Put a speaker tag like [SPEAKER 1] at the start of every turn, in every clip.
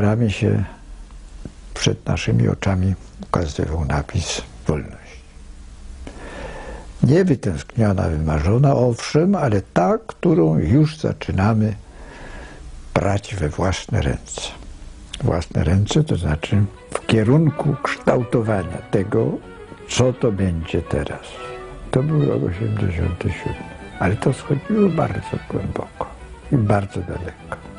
[SPEAKER 1] literami się przed naszymi oczami ukazywał napis wolność. Nie wytęskniona, wymarzona, owszem, ale ta, którą już zaczynamy brać we własne ręce. Własne ręce to znaczy w kierunku kształtowania tego, co to będzie teraz. To był rok 87, ale to schodziło bardzo głęboko i bardzo daleko.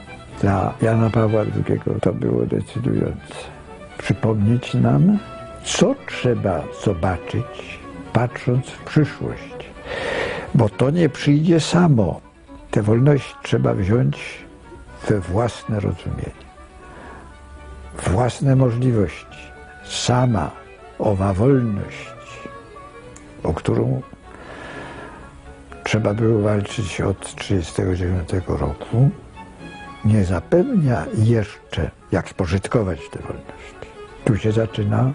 [SPEAKER 1] Dla Jana Pawła II to było decydujące. Przypomnieć nam, co trzeba zobaczyć, patrząc w przyszłość. Bo to nie przyjdzie samo. Tę wolność trzeba wziąć we własne rozumienie, własne możliwości. Sama owa wolność, o którą trzeba było walczyć od 1939 roku, nie zapewnia jeszcze, jak spożytkować tę wolność. Tu się zaczyna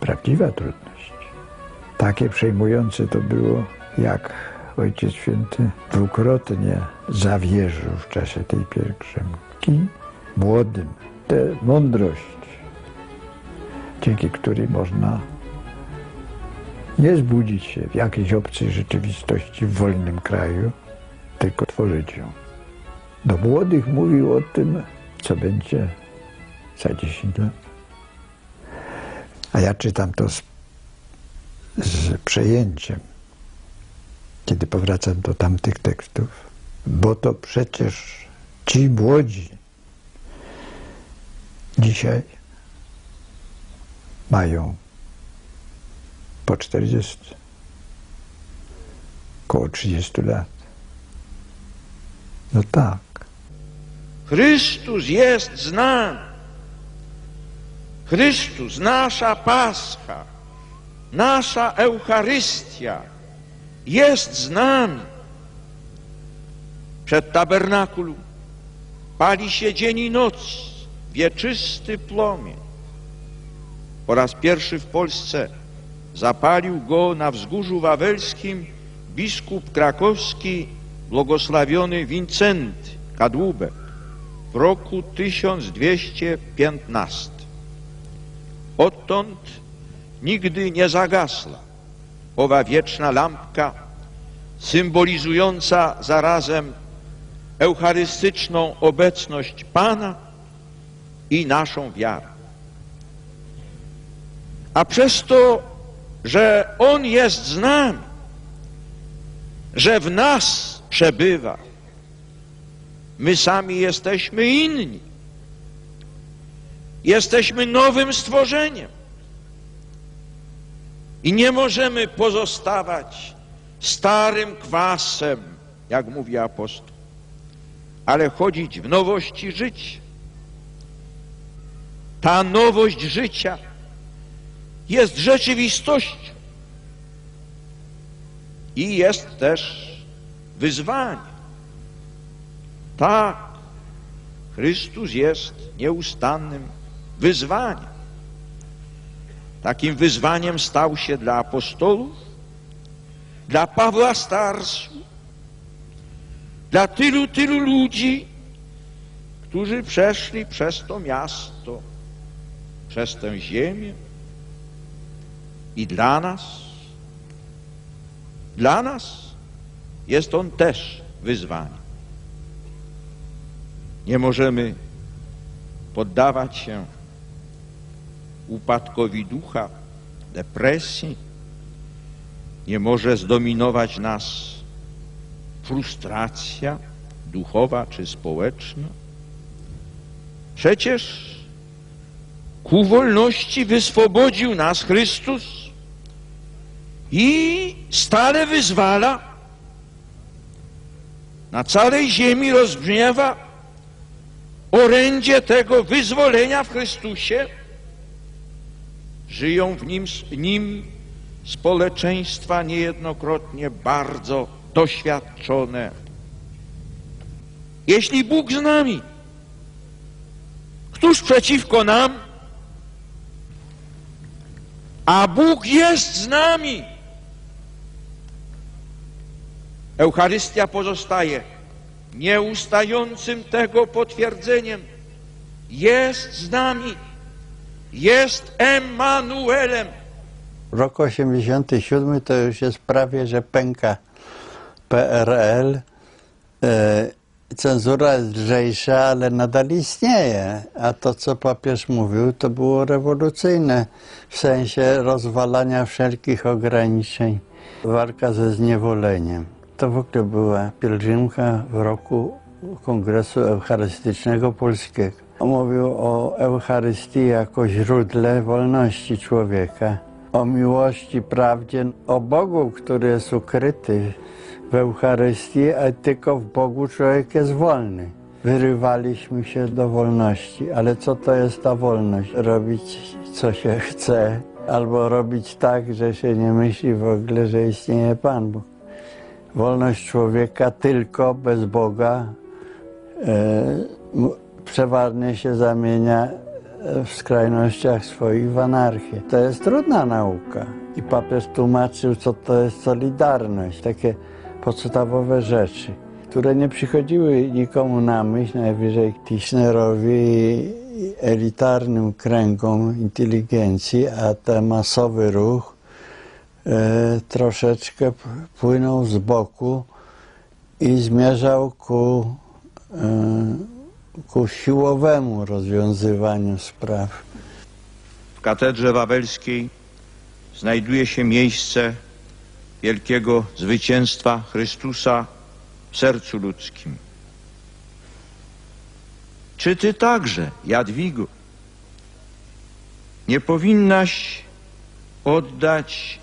[SPEAKER 1] prawdziwa trudność. Takie przejmujące to było, jak Ojciec Święty dwukrotnie zawierzył w czasie tej pielgrzymki młodym tę mądrość, dzięki której można nie zbudzić się w jakiejś obcej rzeczywistości w wolnym kraju, tylko tworzyć ją. Do młodych mówił o tym, co będzie za 10 lat. A ja czytam to z, z przejęciem, kiedy powracam do tamtych tekstów, bo to przecież ci młodzi dzisiaj mają po 40, około 30 lat. No tak.
[SPEAKER 2] Chrystus jest z nami. Chrystus, nasza Pascha, nasza Eucharystia jest z nami. Przed tabernakulum pali się dzień i noc, wieczysty płomień. Po raz pierwszy w Polsce zapalił go na wzgórzu wawelskim biskup krakowski błogosławiony Wincenty Kadłubek w roku 1215. Odtąd nigdy nie zagasła owa wieczna lampka symbolizująca zarazem eucharystyczną obecność Pana i naszą wiarę. A przez to, że On jest z nami, że w nas przebywa, my sami jesteśmy inni. Jesteśmy nowym stworzeniem. I nie możemy pozostawać starym kwasem, jak mówi apostoł, ale chodzić w nowości życia. Ta nowość życia jest rzeczywistością i jest też wyzwanie. Tak, Chrystus jest nieustannym wyzwaniem. Takim wyzwaniem stał się dla apostołów, dla Pawła Starsu, dla tylu, tylu ludzi, którzy przeszli przez to miasto, przez tę ziemię i dla nas, dla nas jest on też wyzwaniem. Nie możemy poddawać się upadkowi ducha, depresji. Nie może zdominować nas frustracja duchowa czy społeczna. Przecież ku wolności wyswobodził nas Chrystus i stale wyzwala. Na całej ziemi rozbrzmiewa orędzie tego wyzwolenia w Chrystusie. Żyją w nim, nim społeczeństwa niejednokrotnie bardzo doświadczone. Jeśli Bóg z nami, któż przeciwko nam? A Bóg jest z nami. Eucharystia pozostaje nieustającym tego potwierdzeniem jest z nami, jest Emmanuelem.
[SPEAKER 3] Rok 87 to już jest prawie, że pęka PRL. E, Cenzura jest lżejsza, ale nadal istnieje. A to, co papież mówił, to było rewolucyjne w sensie rozwalania wszelkich ograniczeń. Walka ze zniewoleniem. To w ogóle była pielgrzymka w roku Kongresu Eucharystycznego Polskiego. Mówił o Eucharystii jako źródle wolności człowieka, o miłości, prawdzie, o Bogu, który jest ukryty w Eucharystii, a tylko w Bogu człowiek jest wolny. Wyrywaliśmy się do wolności, ale co to jest ta wolność? Robić co się chce, albo robić tak, że się nie myśli w ogóle, że istnieje Pan Bóg. Wolność człowieka tylko bez Boga e, przeważnie się zamienia w skrajnościach swoich w anarchię. To jest trudna nauka. I papież tłumaczył, co to jest solidarność. Takie podstawowe rzeczy, które nie przychodziły nikomu na myśl, najwyżej Tischnerowi elitarnym kręgom inteligencji, a ten masowy ruch e, troszeczkę płynął z boku i zmierzał ku, e, ku siłowemu rozwiązywaniu spraw.
[SPEAKER 2] W katedrze wawelskiej znajduje się miejsce wielkiego zwycięstwa Chrystusa w sercu ludzkim. Czy ty także, Jadwigo, nie powinnaś oddać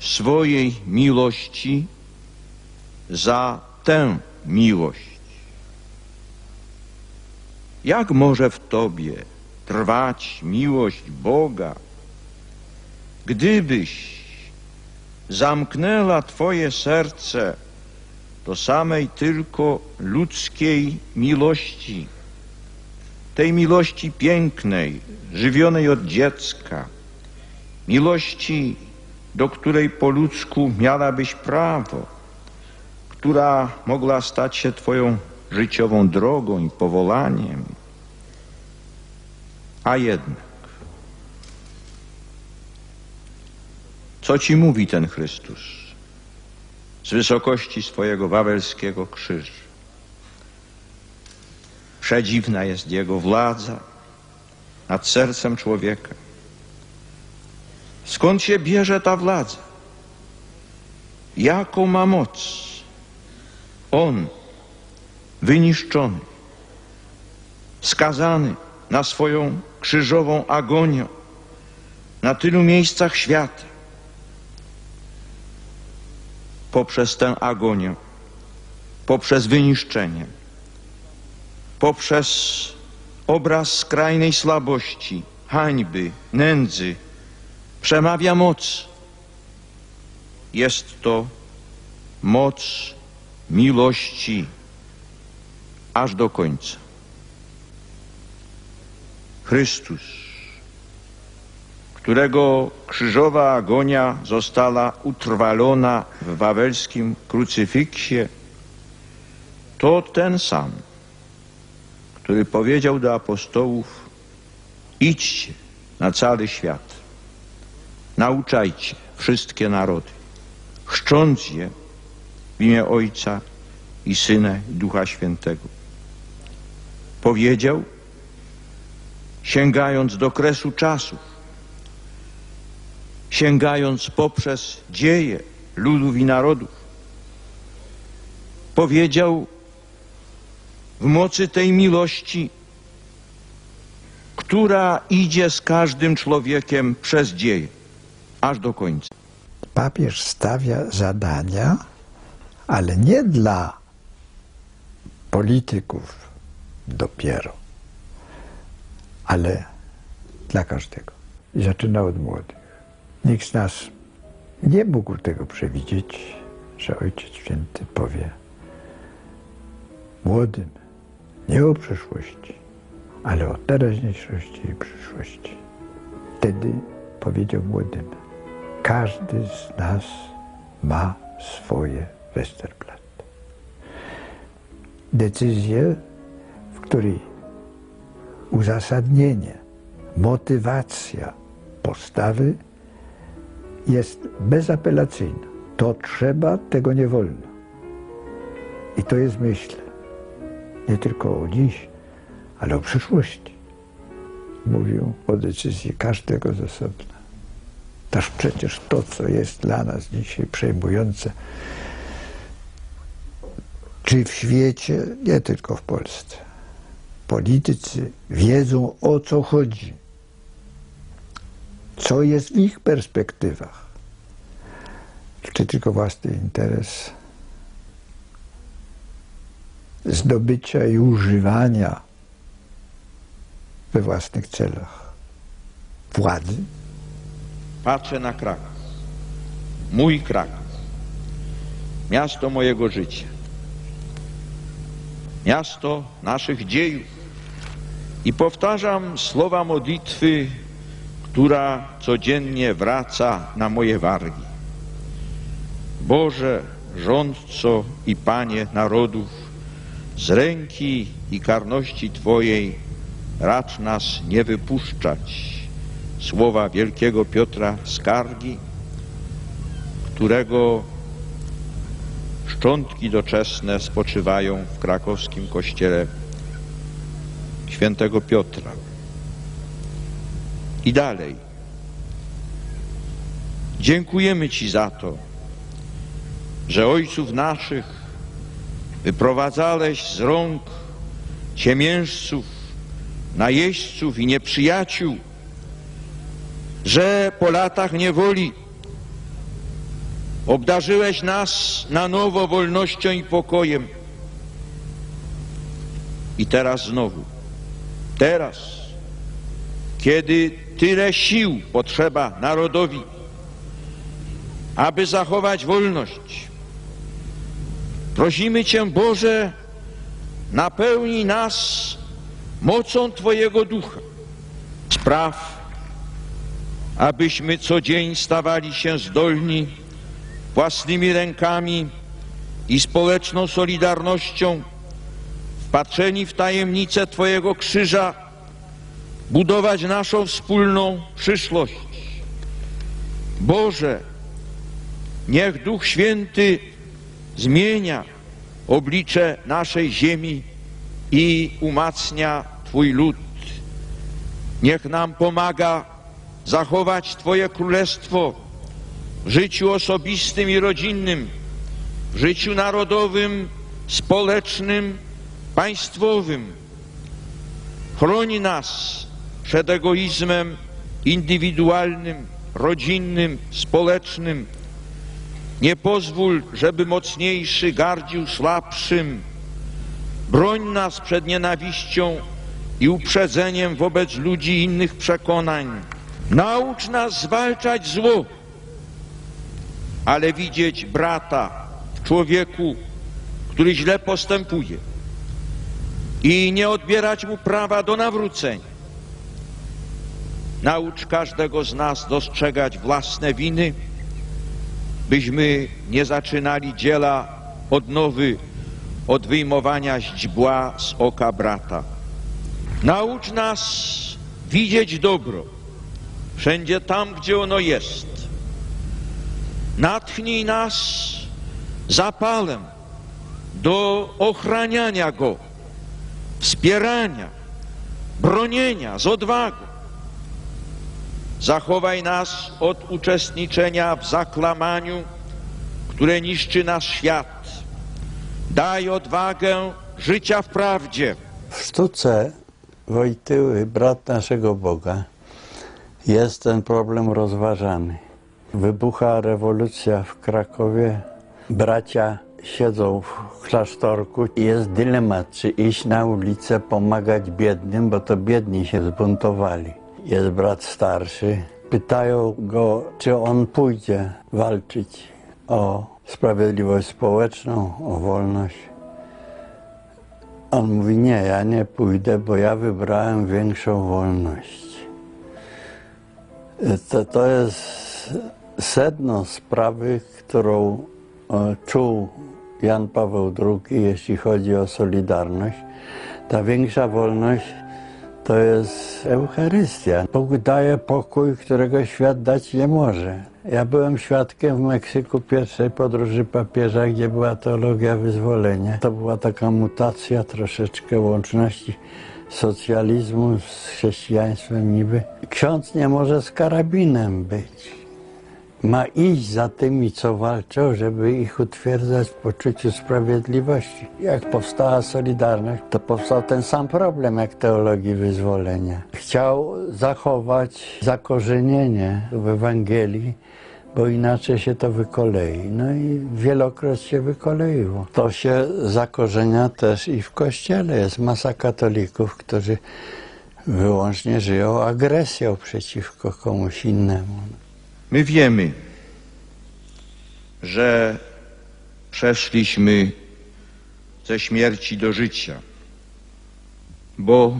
[SPEAKER 2] swojej miłości za tę miłość? Jak może w tobie trwać miłość Boga, gdybyś zamknęła Twoje serce do samej tylko ludzkiej miłości, tej miłości pięknej, żywionej od dziecka, miłości, do której po ludzku miałabyś prawo, która mogła stać się Twoją życiową drogą i powolaniem. A jednak, Co ci mówi ten Chrystus z wysokości swojego wawelskiego krzyża? Przedziwna jest Jego władza nad sercem człowieka. Skąd się bierze ta władza? Jaką ma moc? On, wyniszczony, skazany na swoją krzyżową agonię na tylu miejscach świata, poprzez tę agonię, poprzez wyniszczenie, poprzez obraz skrajnej słabości, hańby, nędzy, przemawia moc. Jest to moc miłości aż do końca. Chrystus którego krzyżowa agonia została utrwalona w wawelskim krucyfiksie, to ten sam, który powiedział do apostołów: idźcie na cały świat, nauczajcie wszystkie narody, chrzcząc je w imię Ojca i Syna i Ducha Świętego. Powiedział, sięgając do kresu czasów, sięgając poprzez dzieje ludów i narodów. Powiedział w mocy tej miłości, która idzie z każdym człowiekiem przez dzieje, aż do końca.
[SPEAKER 1] Papież stawia zadania, ale nie dla polityków dopiero, ale dla każdego. I zaczyna od młodych. Nikt z nas nie mógł tego przewidzieć, że Ojciec Święty powie młodym nie o przeszłości, ale o teraźniejszości i przyszłości. Wtedy powiedział młodym, każdy z nas ma swoje Westerplatte. Decyzję, w której uzasadnienie, motywacja postawy jest bezapelacyjna. To trzeba, tego nie wolno. I to jest myśl nie tylko o dziś, ale o przyszłości. Mówił o decyzji każdego z osobna. Toż przecież to, co jest dla nas dzisiaj przejmujące, czy w świecie, nie tylko w Polsce, politycy wiedzą o co chodzi, co jest w ich perspektywach, czy tylko własny interes zdobycia i używania we własnych celach władzy.
[SPEAKER 2] Patrzę na Kraków. Mój Kraków. Miasto mojego życia. Miasto naszych dziejów. I powtarzam słowa modlitwy, która codziennie wraca na moje wargi. Boże, rządco i Panie narodów, z ręki i karności Twojej racz nas nie wypuszczać. Słowa wielkiego Piotra Skargi, którego szczątki doczesne spoczywają w krakowskim kościele świętego Piotra. I dalej. Dziękujemy Ci za to, że ojców naszych wyprowadzałeś z rąk ciemiężców, najeźdźców i nieprzyjaciół, że po latach niewoli obdarzyłeś nas na nowo wolnością i pokojem. I teraz znowu, teraz, kiedy tyle sił potrzeba narodowi, aby zachować wolność, prosimy Cię, Boże, napełnij nas mocą Twojego ducha. Spraw, abyśmy co dzień stawali się zdolni własnymi rękami i społeczną solidarnością, wpatrzeni w tajemnicę Twojego krzyża, budować naszą wspólną przyszłość. Boże, niech Duch Święty zmienia oblicze naszej ziemi i umacnia Twój lud. Niech nam pomaga zachować Twoje królestwo w życiu osobistym i rodzinnym, w życiu narodowym, społecznym, państwowym. Chroni nas przed egoizmem indywidualnym, rodzinnym, społecznym. Nie pozwól, żeby mocniejszy gardził słabszym. Broń nas przed nienawiścią i uprzedzeniem wobec ludzi innych przekonań. Naucz nas zwalczać zło, ale widzieć brata w człowieku, który źle postępuje i nie odbierać mu prawa do nawrócenia. Naucz każdego z nas dostrzegać własne winy, byśmy nie zaczynali dzieła odnowy od wyjmowania źdźbła z oka brata. Naucz nas widzieć dobro wszędzie tam, gdzie ono jest. Natchnij nas zapalem do ochraniania go, wspierania, bronienia z odwagą. Zachowaj nas od uczestniczenia w zaklamaniu, które niszczy nasz świat. Daj odwagę życia w prawdzie.
[SPEAKER 3] W sztuce Wojtyły, brat naszego Boga, jest ten problem rozważany. Wybucha rewolucja w Krakowie. Bracia siedzą w klasztorku i jest dylemat, czy iść na ulicę, pomagać biednym, bo to biedni się zbuntowali. Jest brat starszy. Pytają go, czy on pójdzie walczyć o sprawiedliwość społeczną, o wolność. On mówi, nie, ja nie pójdę, bo ja wybrałem większą wolność. To, to jest sedno sprawy, którą e, czuł Jan Paweł II, jeśli chodzi o Solidarność. Ta większa wolność to jest Eucharystia. Bóg daje pokój, którego świat dać nie może. Ja byłem świadkiem w Meksyku pierwszej podróży papieża, gdzie była teologia wyzwolenia. To była taka mutacja troszeczkę łączności socjalizmu z chrześcijaństwem niby. Ksiądz nie może z karabinem być. Ma iść za tymi, co walczą, żeby ich utwierdzać w poczuciu sprawiedliwości. Jak powstała Solidarność, to powstał ten sam problem jak teologii wyzwolenia. Chciał zachować zakorzenienie w Ewangelii, bo inaczej się to wykolei. No i wielokroć się wykoleiło. To się zakorzenia też i w Kościele. Jest masa katolików, którzy wyłącznie żyją agresją przeciwko komuś innemu.
[SPEAKER 2] My wiemy, że przeszliśmy ze śmierci do życia, bo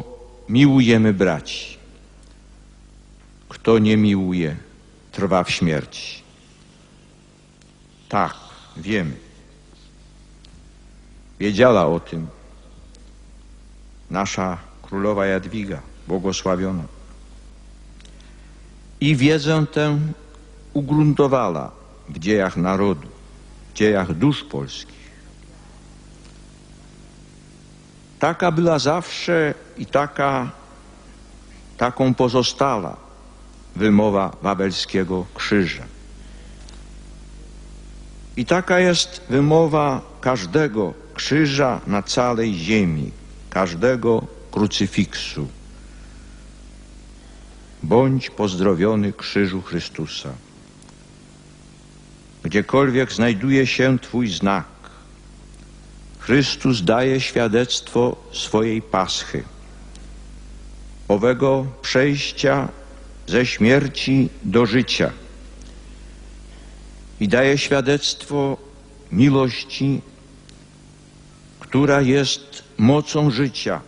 [SPEAKER 2] miłujemy braci. Kto nie miłuje, trwa w śmierci. Tak, wiemy. Wiedziała o tym nasza królowa Jadwiga, błogosławiona. I wiedzę tę ugruntowała w dziejach narodu, w dziejach dusz polskich. Taka była zawsze i taka, taką pozostała wymowa wawelskiego krzyża. I taka jest wymowa każdego krzyża na całej ziemi, każdego krucyfiksu. Bądź pozdrowiony krzyżu Chrystusa. Gdziekolwiek znajduje się Twój znak, Chrystus daje świadectwo swojej paschy, owego przejścia ze śmierci do życia i daje świadectwo miłości, która jest mocą życia,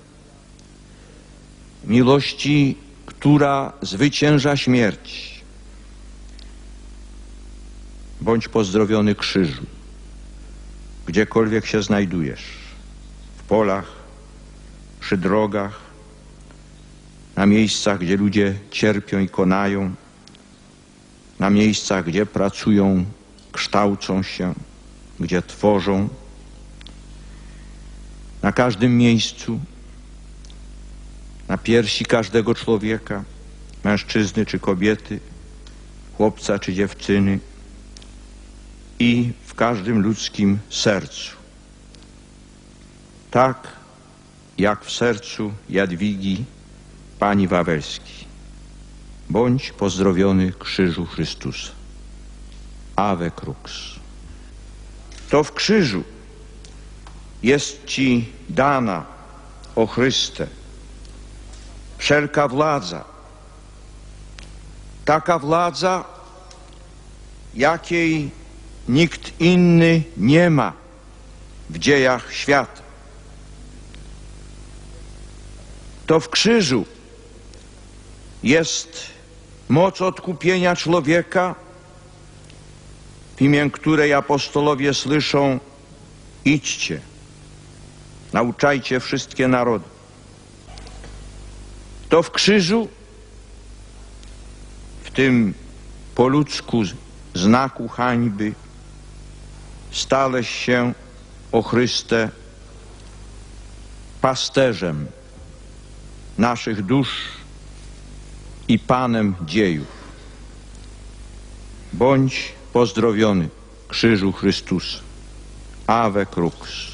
[SPEAKER 2] miłości, która zwycięża śmierć. Bądź pozdrowiony krzyżu, gdziekolwiek się znajdujesz, w polach, przy drogach, na miejscach, gdzie ludzie cierpią i konają, na miejscach, gdzie pracują, kształcą się, gdzie tworzą. Na każdym miejscu, na piersi każdego człowieka, mężczyzny czy kobiety, chłopca czy dziewczyny i w każdym ludzkim sercu. Tak jak w sercu Jadwigi Pani Wawelskiej. Bądź pozdrowiony krzyżu Chrystusa. Ave Crux. To w krzyżu jest Ci dana, o Chryste, wszelka władza. Taka władza, jakiej nikt inny nie ma w dziejach świata. To w krzyżu jest moc odkupienia człowieka, w imię której apostolowie słyszą: idźcie, nauczajcie wszystkie narody. To w krzyżu, w tym po ludzku znaku hańby, staleś się, o Chryste, pasterzem naszych dusz i Panem dziejów. Bądź pozdrowiony, krzyżu Chrystus. Ave Crux.